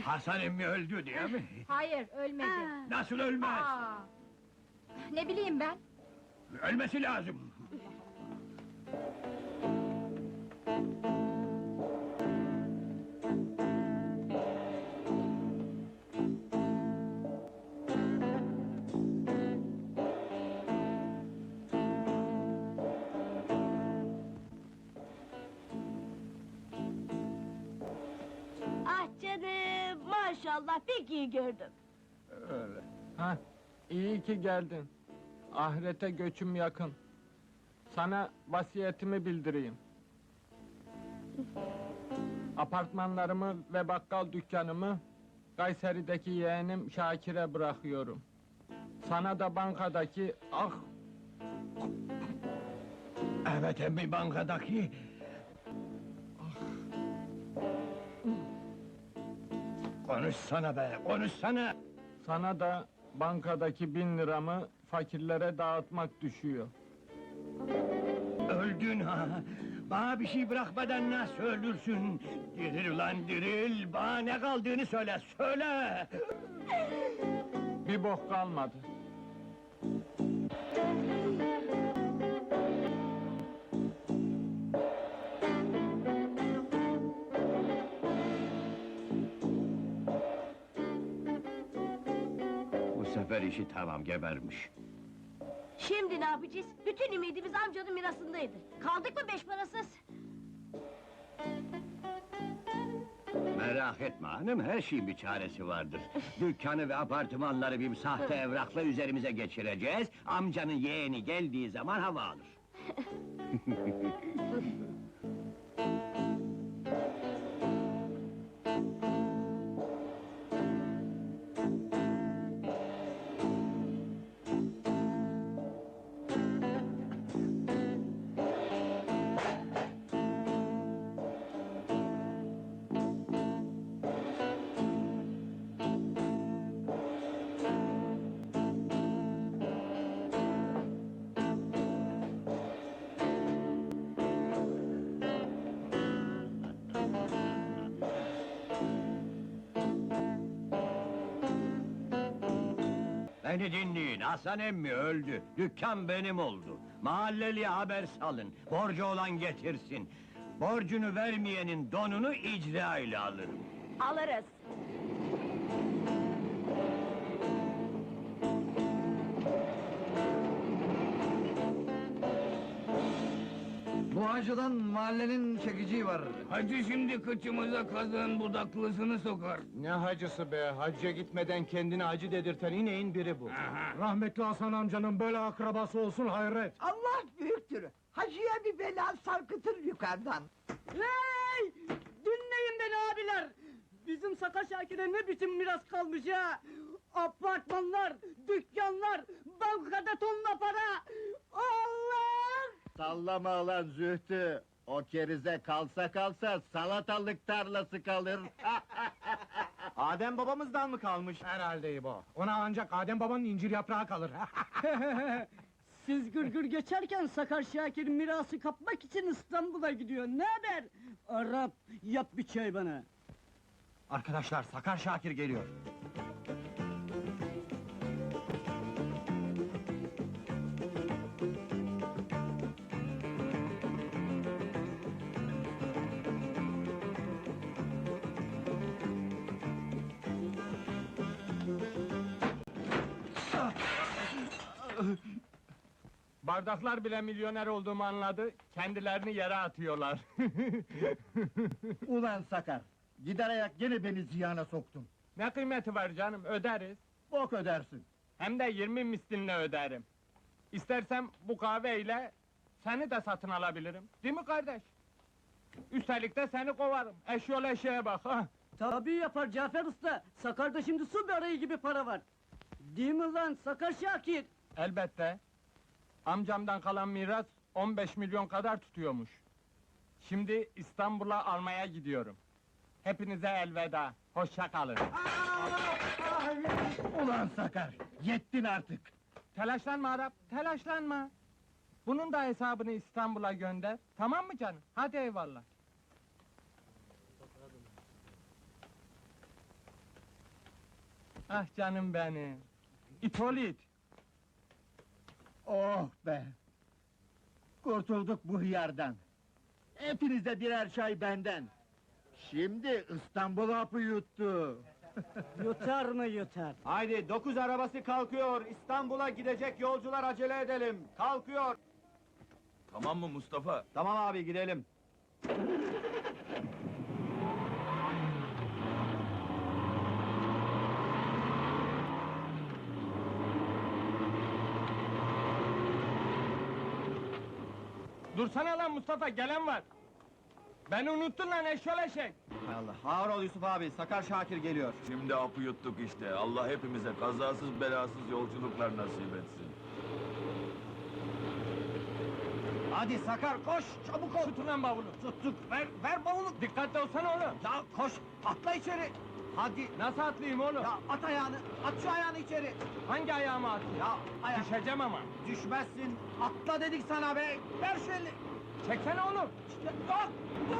Hasan emmi öldü diye mi? Hayır, ölmedi. Nasıl ölmez? Aa, ne bileyim ben? Ölmesi lazım. Maşallah pek iyi gördüm. Öyle. Ha, iyi ki geldin. Ahirete göçüm yakın. Sana vasiyetimi bildireyim. Apartmanlarımı ve bakkal dükkanımı Kayseri'deki yeğenim Şakir'e bırakıyorum. Sana da bankadaki ah Evet emmi bankadaki. Konuşsana be, konuşsana! sana da bankadaki bin liramı fakirlere dağıtmak düşüyor. Öldün ha! Bana bir şey bırakmadan nasıl öldürsün? Diril ulan diril, bana ne kaldığını söyle, söyle! Bir bok kalmadı. İşi tamam, gebermiş. Şimdi ne yapacağız? Bütün ümidimiz amcanın mirasındaydı. Kaldık mı beş parasız? Merak etme hanım, her şeyin bir çaresi vardır. Dükkanı ve apartmanları bir sahte evrakla üzerimize geçireceğiz. Amcanın yeğeni geldiği zaman hava alır. Beni dinleyin, Hasan emmi öldü. Dükkan benim oldu. Mahalleliye haber salın, borcu olan getirsin. Borcunu vermeyenin donunu icra ile alırım. Alırız. Hacıdan mahallenin çekiciği var. Hacı şimdi kıçımıza kazığın budaklısını sokar. Ne hacısı be, hacca gitmeden kendini hacı dedirten ineğin biri bu. Rahmetli Hasan amcanın böyle akrabası olsun hayret. Allah büyüktür. Hacıya bir bela sarkıtır yukarıdan. Hey! Dinleyin beni abiler! Bizim Sakar Şakir'e ne biçim miras kalmış ya! Apartmanlar, dükkanlar, bankada tonla para! Allah! Sallama lan Zühtü. O kerize kalsa kalsa salatalık tarlası kalır. Adem babamızdan mı kalmış? Herhalde İbo. Ona ancak Adem babanın incir yaprağı kalır. Siz gırgır geçerken Sakar Şakir mirası kapmak için İstanbul'a gidiyor. Ne haber? Arap, yap bir çay bana. Arkadaşlar Sakar Şakir geliyor. Bardaklar bile milyoner olduğumu anladı, kendilerini yere atıyorlar. Ulan Sakar. Gider ayak gene beni ziyana soktun. ne kıymeti var canım, öderiz. Bok ödersin. Hem de 20 mislinle öderim. İstersem bu kahveyle seni de satın alabilirim. Değil mi kardeş? Üstelik de seni kovarım. Eşyol eşeğe bak ha. Tabii yapar Cafer Usta. Sakar'da şimdi su böreği gibi para var. Değil mi lan Sakar Şakir? Elbette. Amcamdan kalan miras 15 milyon kadar tutuyormuş. Şimdi İstanbul'a almaya gidiyorum. Hepinize elveda. Hoşça kalın. Ulan Sakar. Yettin artık. Telaşlanma Arap, telaşlanma. Bunun da hesabını İstanbul'a gönder. Tamam mı canım? Hadi eyvallah. Ah canım benim. İtolit. Oh be! Kurtulduk bu hıyardan. Hepinize birer çay benden. Şimdi İstanbul hapı yuttu. Yutar mı yutar? Haydi dokuz arabası kalkıyor. İstanbul'a gidecek yolcular acele edelim. Kalkıyor. Tamam mı Mustafa? Tamam abi gidelim. Dursana lan Mustafa, gelen var. Beni unuttun lan eşyol eşek. Allah. Ağır ol Yusuf abi. Sakar Şakir geliyor. Şimdi hapı yuttuk işte. Allah hepimize kazasız belasız yolculuklar nasip etsin. Hadi Sakar koş. Çabuk ol. Tutun lan bavulu. Tuttuk. Ver, ver bavulu. Dikkatli olsana oğlum. Ya koş. Atla içeri. Hadi. Nasıl atlayayım oğlum? Ya at ayağını. At şu ayağını içeri. Hangi ayağıma atayım? Ya ayak. Düşeceğim ama. Düşmezsin. Atla dedik sana be. Ver şu elini. Çeksene oğlum. Dur. Dur.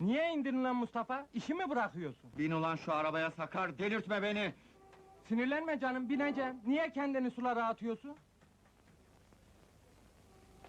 Niye indirin lan Mustafa? İşi mi bırakıyorsun? Bin ulan şu arabaya Sakar. Delirtme beni. Sinirlenme canım, bineceğim. Niye kendini sulara atıyorsun?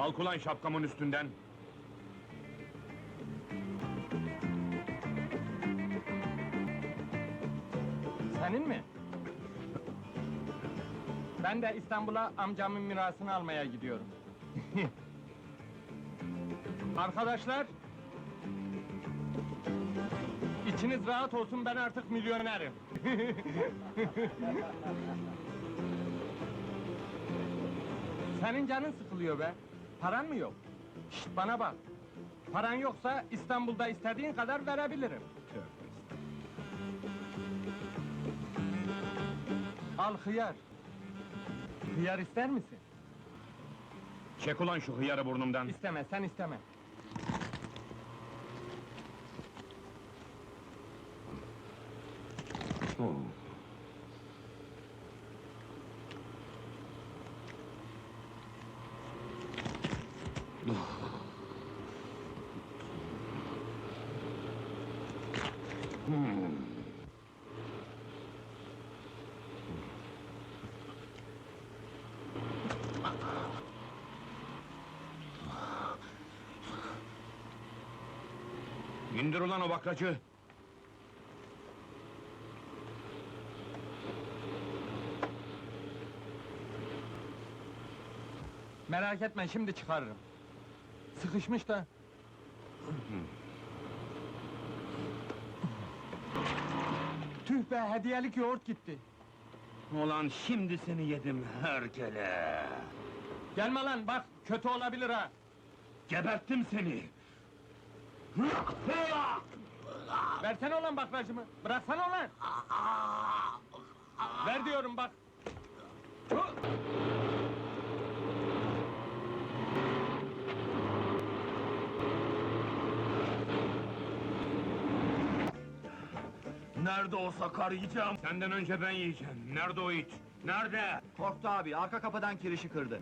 Kalk ulan şapkamın üstünden. Senin mi? Ben de İstanbul'a amcamın mirasını almaya gidiyorum. Arkadaşlar... İçiniz rahat olsun, ben artık milyonerim. Senin canın sıkılıyor be. Paran mı yok? Şşt, bana bak. Paran yoksa İstanbul'da istediğin kadar verebilirim. Al hıyar. Hıyar ister misin? Çek ulan şu hıyarı burnumdan. İsteme, sen isteme. İndir ulan o bakracı. Merak etme, şimdi çıkarırım. Sıkışmış da. Tüh be, hediyelik yoğurt gitti. Ulan şimdi seni yedim herkele. Gelme lan, bak, kötü olabilir ha. Geberttim seni. Versene ulan bakracımı, bıraksana ulan! Ver diyorum bak! Nerede o Sakar yiyeceğim? Senden önce ben yiyeceğim. Nerede o it? Nerede? Korktu abi. Arka kapıdan kirişi kırdı.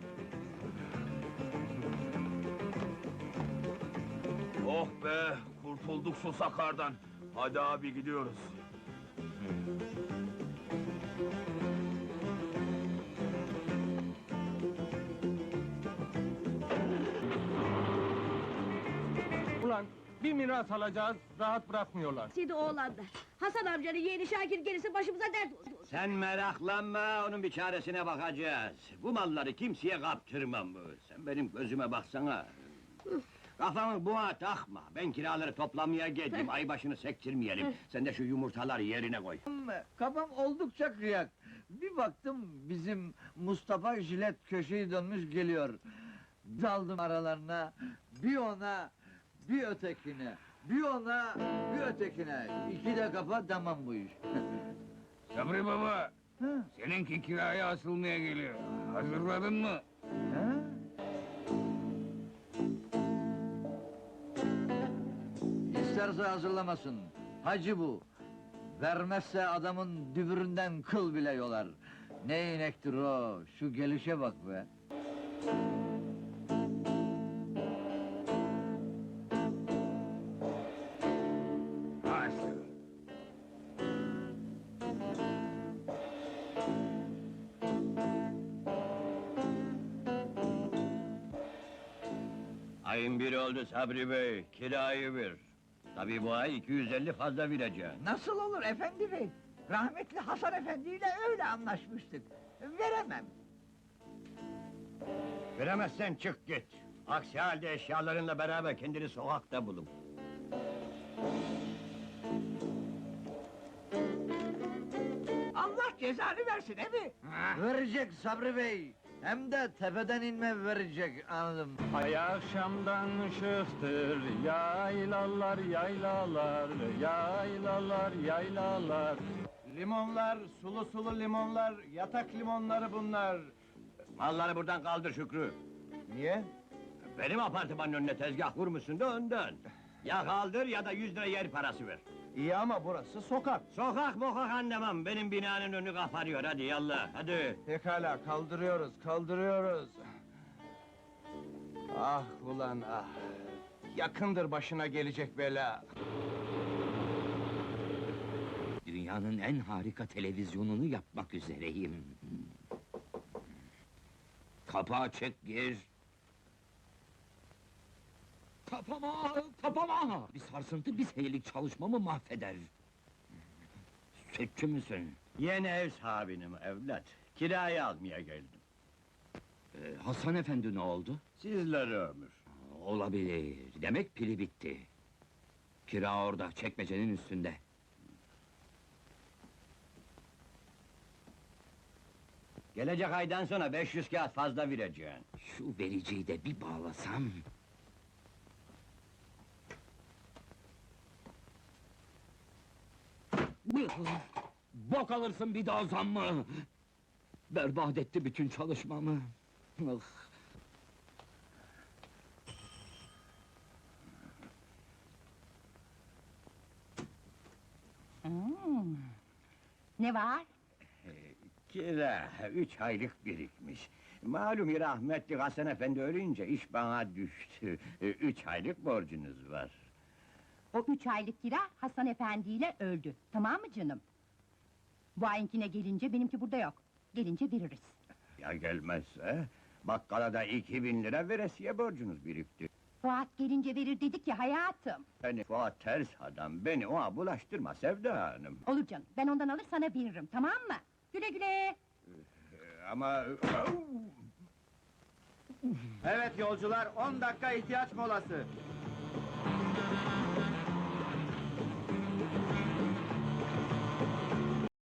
Oh be, kurtulduk şu Sakar'dan. Hadi abi gidiyoruz. Ulan, Bir miras alacağız, rahat bırakmıyorlar. Sidi oğlanlar. Hasan amcanın yeğeni Şakir gelirse başımıza dert olur. Sen meraklanma, onun bir çaresine bakacağız. Bu malları kimseye kaptırmam. Sen benim gözüme baksana. Kafanı buna takma. Ben kiraları toplamaya geldim. Ay başını sektirmeyelim. Sen de şu yumurtaları yerine koy. Kafam oldukça kıyak. Bir baktım bizim Mustafa jilet köşeyi dönmüş geliyor. Daldım aralarına, bir ona, bir ötekine, bir ona, bir ötekine. İki de kafa tamam bu iş. Sabri baba, Ha, seninki kiraya asılmaya geliyor. Hazırladın mı? İsterse hazırlamasın. Hacı bu. Vermezse adamın dübüründen kıl bile yolar. Ne inektir o, şu gelişe bak be. Ayın biri oldu Sabri Bey. Kirayı ver. Tabii bu ay 250 fazla vereceğim. Nasıl olur efendi bey? Rahmetli Hasan Efendi ile öyle anlaşmıştık. Veremem. Veremezsen çık git. Aksi halde eşyalarınla beraber kendini sokakta bulun. Allah cezanı versin he mi? Verecek Sabri Bey. Hem de tepeden inme verecek anladım. Ay akşamdan ışıktır, yaylalar, yaylalar, yaylalar, yaylalar. Limonlar, sulu sulu limonlar, yatak limonları bunlar. Malları buradan kaldır Şükrü. Niye? Benim apartmanın önüne tezgah kurmuşsun da ondan. Ya kaldır ya da 100 lira yer parası ver. İyi ama burası sokak. Sokak mokak anlamam, benim binanın önü kapanıyor, hadi yallah, hadi. Pekala, kaldırıyoruz, kaldırıyoruz. Ah ulan ah! Yakındır başına gelecek bela. Dünyanın en harika televizyonunu yapmak üzereyim. Kapağı çek gir. Kapama, kapama! Bir sarsıntı bir senelik çalışmamı mahveder. Sütçü müsün? Yeni ev sahibinim evlat, kirayı almaya geldim. Ee, Hasan efendi ne oldu? Sizlere ömür. Olabilir. Demek pili bitti. Kira orada, çekmecenin üstünde. Gelecek aydan sonra 500 kağıt fazla vereceğim. Şu vericiyi de bir bağlasam... Bok alırsın bir daha zammı! Berbat etti bütün çalışmamı. Ah! Ne var? Kira, üç aylık birikmiş. Malum rahmetli Hasan Efendi ölünce iş bana düştü. E, Üç aylık borcunuz var. O üç aylık kira Hasan Efendi ile öldü. Tamam mı canım? Bu ayinkine gelince benimki burada yok. Gelince veririz. Ya gelmezse? Bakkala da iki bin lira veresiye borcunuz birikti. Fuat gelince verir dedik ya hayatım. Beni Fuat ters adam, beni ona bulaştırma Sevda Hanım. Olur canım, ben ondan alır sana veririm, tamam mı? Güle güle! E, Ama... Evet yolcular, 10 dakika ihtiyaç molası.